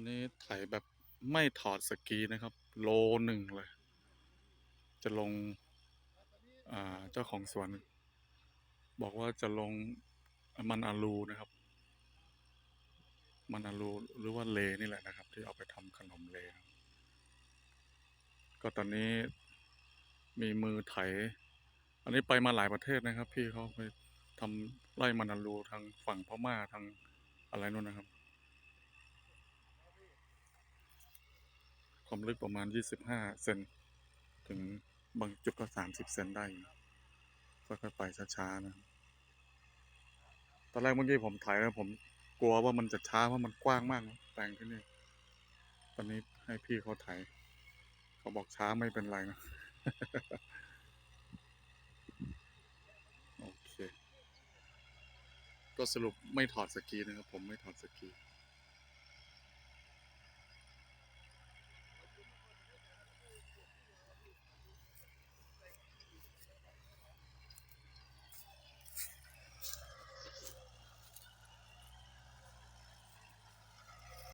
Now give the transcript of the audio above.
อนนี้ไถแบบไม่ถอดสกีนะครับ โลหนึ่งเลย จะลงอ่าเจ้าของสวน บอกว่าจะลงมันอาลูนะครับ มันอาลูหรือว่าเลนี่แหละนะครับ ที่เอาไปทำขนมเลก็ตอนนี้มีมือไถ อันนี้ไปมาหลายประเทศนะครับ พี่เขาไปทำไร่มันอาลูทางฝั่งพม่าทางอะไรนู่นนะครับ ความลึกประมาณ 25 เซนถึงบางจุดก็ 30 เซนได้ค่อยๆไปช้าๆนะตอนแรกเมื่อกี้ผมถ่ายแล้วผมกลัวว่ามันจะช้าเพราะมันกว้างมากนะแปลงที่นี่ตอนนี้ให้พี่เขาถ่ายเขาบอกช้าไม่เป็นไรนะโอเค ก็สรุปไม่ถอดสกีนะครับ ผมไม่ถอดสกี